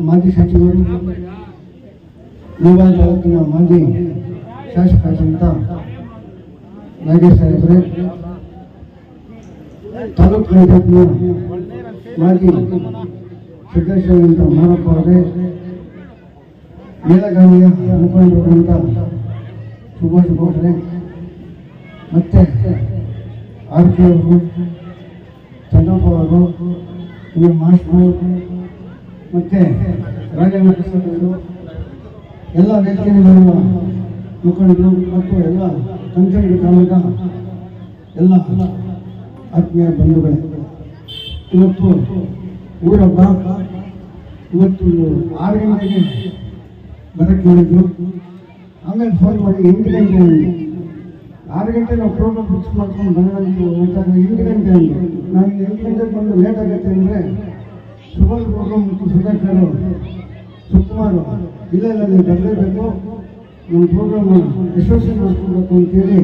ಮಾಜಿ ಸಚಿವರು ಮೊಬೈಲ್ ತಾಲೂಕಿನ ಮಾಜಿ ಅಂತ ನಾಗೇಶ್ ಸಾಹೇಬ್ರೆ ತಾಲೂಕು ಪಂಚಾಯತ್ನ ಮಾಜಿ ಸದಸ್ಯರಾದಂಥ ಮಾರಪ್ಪ ಅವರೇ ಮೇಲಗಾಮಿಯ ಮುಖಂಡರಾದಂಥ ಸುಭಾಷ್ ಬೋಸ್ರೆ ಮತ್ತೆ ಆರ್ ಕೆ ಅವರು, ಚಂದ್ರಪ್ಪ ಅವರು ಇನ್ನು ಮಾಸ್ಟ್ರು ಮತ್ತೆ ಪ್ರಸಾದ್ ಅವರು ಎಲ್ಲ ವೇದಿಕೆಯಲ್ಲಿರುವ ಮುಖಂಡರು ಮತ್ತು ಎಲ್ಲ ಕಂಚಿ ಗ್ರಾಮದ ಎಲ್ಲ ಆತ್ಮೀಯ ಬಂಧುಗಳೇ, ಇವತ್ತು ಭಾಗ ಇವತ್ತು ಆರು ಗಂಟೆಗೆ ಬರಕ್ಕೆ ಹೇಳಿದ್ರು. ಆಮೇಲೆ ಫೋನ್ ಮಾಡಿ ಎಂಟು ಗಂಟೆ ಆರು ಗಂಟೆ ನಾವು ಪ್ರೋಗ್ರಾಮ್ ಫಿಕ್ಸ್ ಮಾಡ್ಕೊಂಡು ಅಂತಾಗ ಎಂಟು ಗಂಟೆ ಅಂದ್ರು ನಾನು ಎಂಟು ಗಂಟೆಗೆ ಬಂದು ಲೇಟ್ ಆಗುತ್ತೆ ಅಂದರೆ ಸುಭಾಷ್ ಪ್ರೋಗ್ರಾಮ್ ಸುಧಾಕರ್ ಸುಕುಮಾರ್ ಇಲ್ಲ ಇಲ್ಲ, ನೀವು ಬರಲೇಬೇಕು ನಮ್ಮ ಪ್ರೋಗ್ರಾಮ್ ಯಶಸ್ವಿ ಮಾಡ್ಕೊಬೇಕು ಅಂತೇಳಿ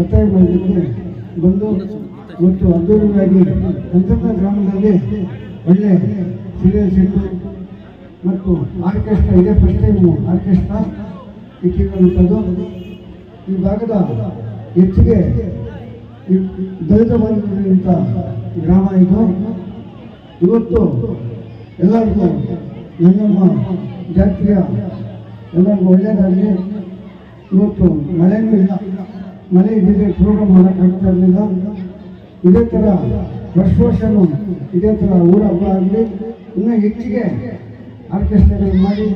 ಒತ್ತಾಯ ಮಾಡಲಿಕ್ಕೆ ಬಂದು ಮತ್ತು ಅದ್ದೂರಿಯಾಗಿ ಕಂಚಪ್ಪ ಗ್ರಾಮದಲ್ಲಿ ಒಳ್ಳೆ ಸೀರಿಯಲ್ ಸೆಟ್ಟು ಮತ್ತು ಆರ್ಕೆಸ್ಟ್ರಾ ಇದೇ ಫಸ್ಟ್ ಟೈಮು ಆರ್ಕೆಸ್ಟ್ರಾ ಇಟ್ಟಿರುವಂಥದ್ದು. ಈ ಭಾಗದ ಹೆಚ್ಚಿಗೆ ದಲಿತ ಅಂತ ಗ್ರಾಮ ಇದು. ಇವತ್ತು ಎಲ್ಲರಿಗೂ ನಮ್ಮ ಜಾತಿಯ ಎಲ್ಲರಿಗೂ ಒಳ್ಳೆಯದಾಗಲಿ ಇವತ್ತು ಮಳೆನೂ ಇಲ್ಲ. ಮಳೆ ಬೀದಿ ಪ್ರೋಗ್ರಾಮ್ ಮಾಡೋಕ್ಕಾಗ್ತಾ ಇರಲಿಲ್ಲ. ಇದೇ ಥರ ವರ್ಷ ವರ್ಷನೂ ಇದೇ ಥರ ಊರ ಹಬ್ಬ ಆಗಲಿ. ಇನ್ನೂ ಹೆಚ್ಚಿಗೆ ಆರ್ಕೆಸ್ಟ್ರಾಗಳು ಮಾಡಿ,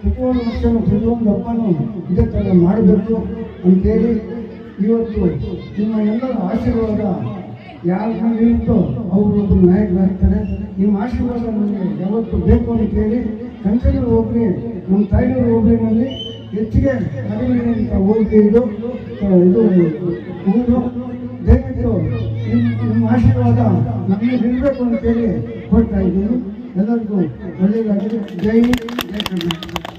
ಪ್ರತಿಯೊಂದು ವರ್ಷನೂ ಪ್ರತಿಯೊಂದು ಹಬ್ಬನೂ ಇದೇ ಥರ ಮಾಡಬೇಕು ಅಂತೇಳಿ ಇವತ್ತು ನಿಮ್ಮ ಎಲ್ಲರ ಆಶೀರ್ವಾದ ಯಾರು ಮೇಲೆ ಅವರು ಒಬ್ಬರು ನಾಯಕರಾಗ್ತಾರೆ ನಿಮ್ಮ ಆಶೀರ್ವಾದ ನನಗೆ ಯಾವತ್ತು ಬೇಕು ಅಂತ ಹೇಳಿ ಕಂಚನೂರು ಹೋಗ್ಲಿ ನಮ್ಮ ತಾಯಿನೂರು ಹೋಗ್ಲಿನಲ್ಲಿ ಹೆಚ್ಚಿಗೆ ಕಡಿಮೆ ಹೋಗಿ ಇದು. ಇದು ಊರು ದಯವಿಟ್ಟು ನಿಮ್ಮ ಆಶೀರ್ವಾದ ನಮಗೆ ನಿಲ್ಲಬೇಕು ಅಂತ ಹೇಳಿ ಕೊಡ್ತಾ ಇದ್ದೀನಿ. ಎಲ್ಲರಿಗೂ ಒಳ್ಳೆಯದಾಗಿದೆ ಜೈ ಜೈ ಕರ್ನಾಟಕ.